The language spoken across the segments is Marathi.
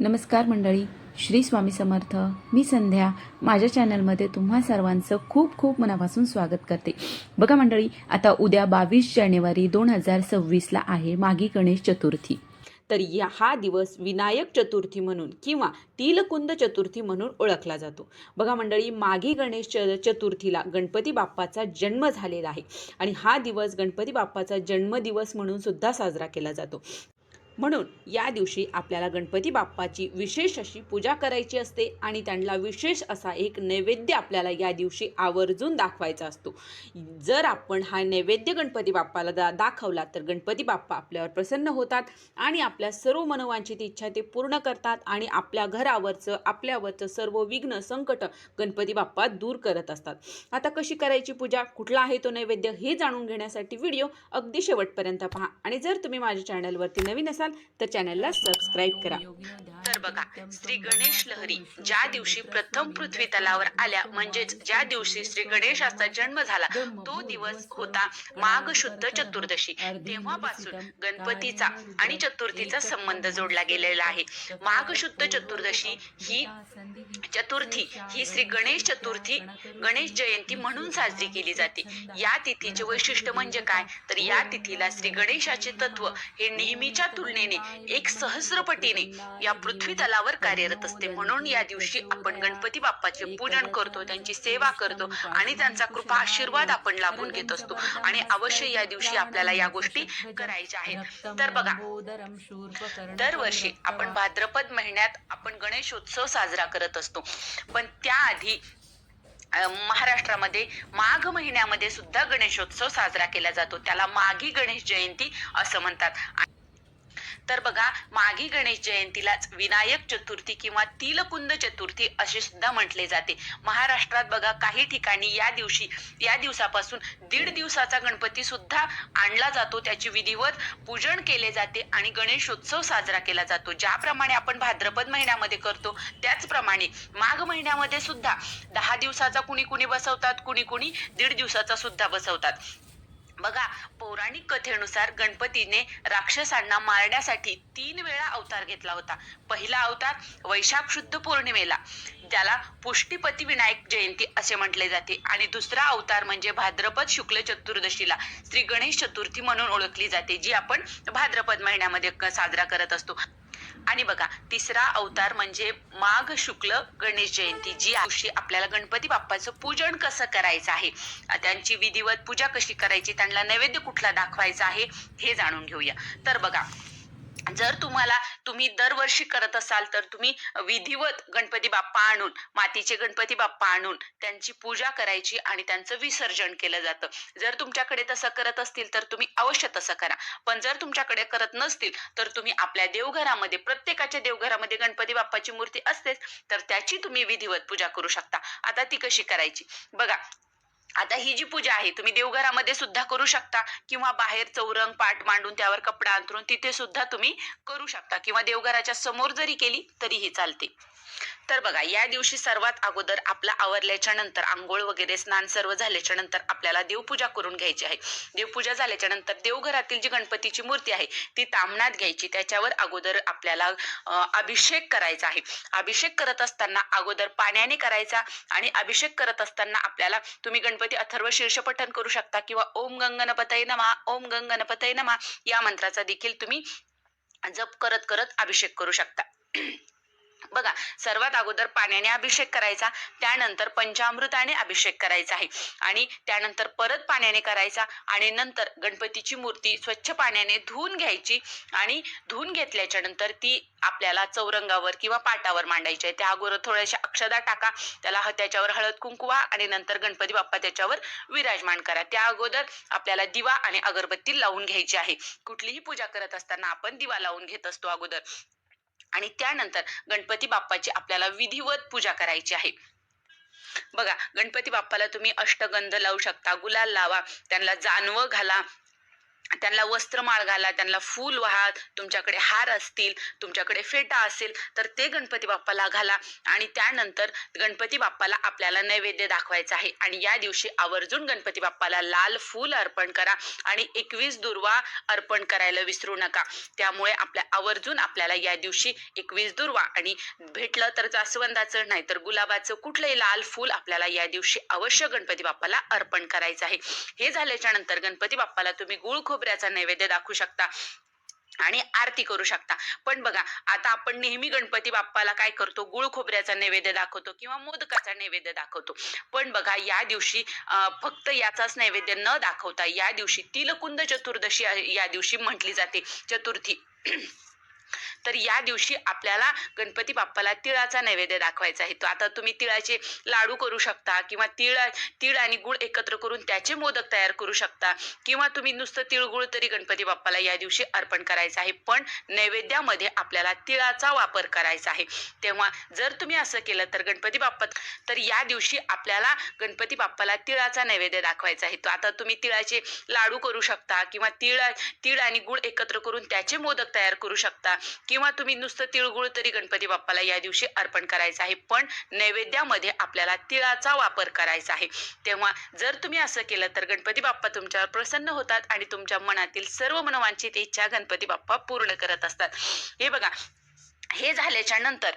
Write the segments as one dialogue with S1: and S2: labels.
S1: नमस्कार मंडळी श्री स्वामी समर्थ. मी संध्या. माझ्या चॅनलमध्ये तुम्हा सर्वांचं खूप खूप मनापासून स्वागत करते. बघा मंडळी आता उद्या बावीस जानेवारी दोन हजार सव्वीसला आहे मागी गणेश चतुर्थी. तर या हा दिवस विनायक चतुर्थी म्हणून किंवा तिलकुंद चतुर्थी म्हणून ओळखला जातो. बघा मंडळी माघी गणेश च चतुर्थीला गणपती बाप्पाचा जन्म झालेला आहे. आणि हा दिवस गणपती बाप्पाचा जन्मदिवस म्हणून सुद्धा साजरा केला जातो. म्हणून या दिवशी आपल्याला गणपती बाप्पाची विशेष अशी पूजा करायची असते आणि त्यांना विशेष असा एक नैवेद्य आपल्याला या दिवशी आवर्जून दाखवायचा असतो. जर आपण हा नैवेद्य गणपती बाप्पाला दा दाखवला तर गणपती बाप्पा आपल्यावर प्रसन्न होतात आणि आपल्या सर्व मनोवांछित इच्छा ते पूर्ण करतात आणि आपल्या घरावरचं आपल्यावरचं सर्व विघ्न संकट गणपती बाप्पा दूर करत असतात. आता कशी करायची पूजा? कुठला आहे तो नैवेद्य? हे जाणून घेण्यासाठी व्हिडिओ अगदी शेवटपर्यंत पहा. आणि जर तुम्ही माझ्या चॅनलवरती नवीन असाल असाल तर चॅनलला सबस्क्राईब करा.
S2: तर बघा श्री गणेश लहरी ज्या दिवशी प्रथम पृथ्वी तलावर आल्या म्हणजेच ज्या दिवशी श्री गणेशाचा जन्म झाला तो दिवस होता माघ शुद्ध चतुर्दशी. तेव्हापासून गणपतीचा आणि चतुर्थीचा संबंध जोडला गेलेला आहे. माघ शुद्ध चतुर्दशी ही चतुर्थी ही श्री गणेश चतुर्थी गणेश जयंती म्हणून साजरी केली जाते. या तिथीचे वैशिष्ट्य म्हणजे काय? तर या तिथीला श्री गणेशाचे तत्व हे नेहमीच्या तुलनेत तुलनेने एक सहस्रपटीने या पृथ्वी तलावर कार्यरत असते. म्हणून या दिवशी आपण गणपती बाप्पाचे पूजन करतो त्यांची सेवा करतो आणि त्यांचा कृपा आशीर्वाद आपण लाभून घेत असतो. आणि अवश्य या दिवशी आपल्याला या गोष्टी करायच्या आहेत. तर बघा दरवर्षी आपण भाद्रपद महिन्यात आपण गणेशोत्सव साजरा करत असतो. पण त्याआधी महाराष्ट्रामध्ये माघ महिन्यामध्ये सुद्धा गणेशोत्सव साजरा केला जातो. त्याला माघी गणेश जयंती असं म्हणतात. तर बघा माघी गणेश जयंतीलाच विनायक चतुर्थी किंवा तिलकुंद चतुर्थी असे सुद्धा म्हटले जाते. महाराष्ट्रात बघा काही ठिकाणी या दिवशी या दिवसापासून दीड दिवसाचा गणपती सुद्धा आणला जातो. त्याची विधिवत पूजन केले जाते आणि गणेशोत्सव साजरा केला जातो. ज्याप्रमाणे आपण भाद्रपद महिन्यामध्ये करतो त्याचप्रमाणे माघ महिन्यामध्ये सुद्धा दहा दिवसाचा कुणी कुणी बसवतात कुणी कुणी दीड दिवसाचा सुद्धा बसवतात. बघा पौराणिक कथेनुसार गणपतीने राक्षसांना मारण्यासाठी तीन वेळा अवतार घेतला होता. पहिला अवतार वैशाख शुद्ध पौर्णिमेला त्याला पुष्टीपती विनायक जयंती असे म्हटले जाते. आणि दुसरा अवतार म्हणजे भाद्रपद शुक्ल चतुर्दशीला श्री गणेश चतुर्थी म्हणून ओळखली जाते जी आपण भाद्रपद महिन्यामध्ये साजरा करत असतो. आणि बघा तिसरा अवतार म्हणजे माघ शुक्ल गणेश जयंती जी दिवशी आपल्याला गणपती बाप्पाचं पूजन कसं करायचं आहे? त्यांची विधिवत पूजा कशी करायची? त्यांना नैवेद्य कुठला दाखवायचा आहे? हे जाणून घेऊया. तर बघा जर तुम्हाला तुम्ही दरवर्षी करत असाल तर तुम्ही विधिवत गणपती बाप्पा आणून मातीचे गणपती बाप्पा आणून त्यांची पूजा करायची आणि त्यांचं विसर्जन केलं जातं. जर तुमच्याकडे तसं करत असतील तर तुम्ही अवश्य तसं करा. पण जर तुमच्याकडे करत नसतील तर तुम्ही आपल्या देवघरामध्ये प्रत्येकाच्या देवघरामध्ये गणपती बाप्पाची मूर्ती असतेच तर त्याची तुम्ही विधिवत पूजा करू शकता. आता ती कशी करायची? बघा आता ही जी पूजा आहे तुम्ही देवघरामध्ये सुद्धा करू शकता. किंवा बाहेर चौरंग पाट मांडून त्यावर कपडा अंतरून तिथे सुद्धा तुम्ही करू शकता. किंवा देवघराच्या समोर जरी केली तरीही चालते. तर बघा या दिवशी सर्वात अगोदर आपला आवरल्याच्या नंतर आंघोळ वगैरे स्नान सर्व झाल्याच्यानंतर आपल्याला देवपूजा करून घ्यायची आहे. देवपूजा झाल्याच्यानंतर देवघरातील जी गणपतीची मूर्ती आहे ती तामणात घ्यायची. त्याच्यावर अगोदर आपल्याला अभिषेक करायचा आहे. अभिषेक करत असताना अगोदर पाण्याने करायचा आणि अभिषेक करत असताना आपल्याला तुम्ही गणपती अथर्व शीर्षपठन करू शकता किंवा ओम गंगणपतय नमा ओम गंगणपतय नमा या मंत्राचा देखील तुम्ही जप करत करत अभिषेक करू शकता. बघा सर्वात अगोदर पाण्याने अभिषेक करायचा त्यानंतर पंचामृताने अभिषेक करायचा आहे. आणि त्यानंतर परत पाण्याने करायचा आणि नंतर गणपतीची मूर्ती स्वच्छ पाण्याने धुवून घ्यायची आणि धुवून घेतल्याच्या नंतर ती आपल्याला चौरंगावर किंवा पाटावर मांडायची आहे. त्या अगोदर थोड्याशा अक्षदा टाका त्याला त्याच्यावर हळद कुंकुवा आणि नंतर गणपती बाप्पा त्याच्यावर विराजमान करा. त्या अगोदर आपल्याला दिवा आणि अगरबत्ती लावून घ्यायची आहे. कुठलीही पूजा करत असताना आपण दिवा लावून घेत असतो अगोदर. आणि त्यानंतर गणपती बाप्पाची आपल्याला विधिवत पूजा करायची आहे. बघा गणपती बाप्पाला तुम्ही अष्टगंध लावू शकता गुलाल लावा त्यांना जानवं घाला त्यांना वस्त्रमाळ घाला त्यांना फूल वाहा तुमच्याकडे हार असतील तुमच्याकडे फेटा असेल तर ते गणपती बाप्पाला घाला. आणि त्यानंतर गणपती बाप्पाला आपल्याला नैवेद्य दाखवायचा आहे. आणि या दिवशी आवर्जून गणपती बाप्पाला लाल फूल अर्पण करा आणि एकवीस दुर्वा अर्पण करायला विसरू नका. त्यामुळे आपल्या आवर्जून आपल्याला या दिवशी एकवीस दुर्वा आणि भेटलं तर जास्वंदाचं नाही तर गुलाबाचं कुठलंही लाल फूल आपल्याला या दिवशी अवश्य गणपती बाप्पाला अर्पण करायचं आहे. हे झाल्याच्यानंतर गणपती बाप्पाला तुम्ही गुळ खोबऱ्याचा नैवेद्य दाखवू शकता आणि आरती करू शकता. पण बघा आता आपण नेहमी गणपती बाप्पाला काय करतो? गुळ खोबऱ्याचा नैवेद्य दाखवतो किंवा मोदकाचा नैवेद्य दाखवतो. पण बघा या दिवशी फक्त याचाच नैवेद्य न दाखवता या दिवशी तिलकुंद चतुर्दशी या दिवशी म्हटली जाते. चतुर्थी. तर या दिवशी आपल्याला गणपती बाप्पाला तिळाचा नैवेद्य दाखवायचा आहे. तो आता तुम्ही तिळाचे लाडू करू शकता किंवा तिळ तीळ आणि गुळ एकत्र करून त्याचे मोदक तयार करू शकता किंवा तुम्ही नुसतं तिळगुळ तरी गणपती बाप्पाला या दिवशी अर्पण करायचं आहे. पण नैवेद्यामध्ये आपल्याला तिळाचा वापर करायचा आहे. तेव्हा जर तुम्ही असं केलं तर गणपती बाप्पा तर या दिवशी आपल्याला गणपती बाप्पाला तिळाचा नैवेद्य दाखवायचा आहे. तो आता तुम्ही तिळाचे लाडू करू शकता किंवा तिळ तीळ आणि गुळ एकत्र करून त्याचे मोदक तयार करू शकता. किंवा तुम्ही नुसतं तिळगुळ तरी गणपती बाप्पाला या दिवशी अर्पण करायचं आहे. पण नैवेद्यामध्ये आपल्याला तिळाचा वापर करायचा आहे. तेव्हा जर तुम्ही असं केलं तर गणपती बाप्पा तुमच्यावर प्रसन्न होतात आणि तुमच्या मनातील सर्व मनोवांछित इच्छा गणपती बाप्पा पूर्ण करत असतात. हे बघा हे झाल्याच्यानंतर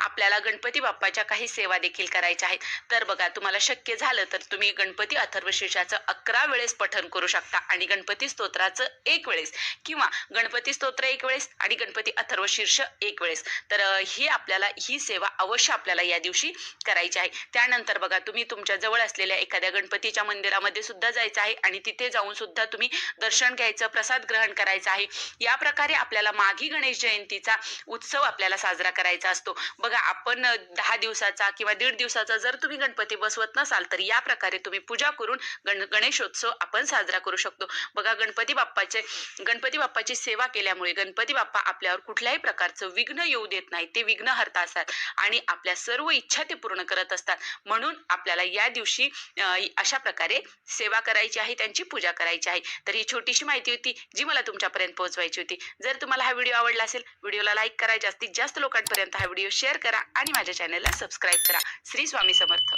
S2: आपल्याला गणपती बाप्पाच्या काही सेवा देखील करायच्या आहेत. तर बघा तुम्हाला शक्य झालं तर तुम्ही गणपती अथर्वशीर्षाचं अकरा वेळेस पठण करू शकता आणि गणपती स्तोत्राचं एक वेळेस किंवा गणपती स्तोत्र एक वेळेस आणि गणपती अथर्वशीर्ष एक वेळेस. तर ही आपल्याला ही सेवा अवश्य आपल्याला या दिवशी करायची आहे. त्यानंतर बघा तुम्ही तुमच्या जवळ असलेल्या एखाद्या गणपतीच्या मंदिरामध्ये सुद्धा जायचं आहे आणि तिथे जाऊन सुद्धा तुम्ही दर्शन घ्यायचं प्रसाद ग्रहण करायचं आहे. या प्रकारे आपल्याला माघी गणेश जयंतीचा उत्सव आपल्याला साजरा करायचा असतो. बघा आपण दहा दिवसाचा किंवा दीड दिवसाचा जर तुम्ही गणपती बसवत नसाल तर या प्रकारे तुम्ही पूजा करून गण गणेशोत्सव आपण साजरा करू शकतो. बघा गणपती बाप्पाचे गणपती बाप्पाची सेवा केल्यामुळे गणपती बाप्पा आपल्यावर कुठल्याही प्रकारचं विघ्न येऊ देत नाही. ते विघ्न हरता असतात आणि आपल्या सर्व इच्छा ते पूर्ण करत असतात. म्हणून आपल्याला या दिवशी अशा प्रकारे सेवा करायची आहे त्यांची पूजा करायची आहे. तर ही छोटीशी माहिती होती जी मला तुमच्यापर्यंत पोहोचवायची होती. जर तुम्हाला हा व्हिडिओ आवडला असेल व्हिडिओला लाईक करा. जास्तीत जास्त लोकांपर्यंत हा व्हिडिओ शेअर करा आणि माझ्या चॅनलला सबस्क्राईब करा. श्री स्वामी समर्थ.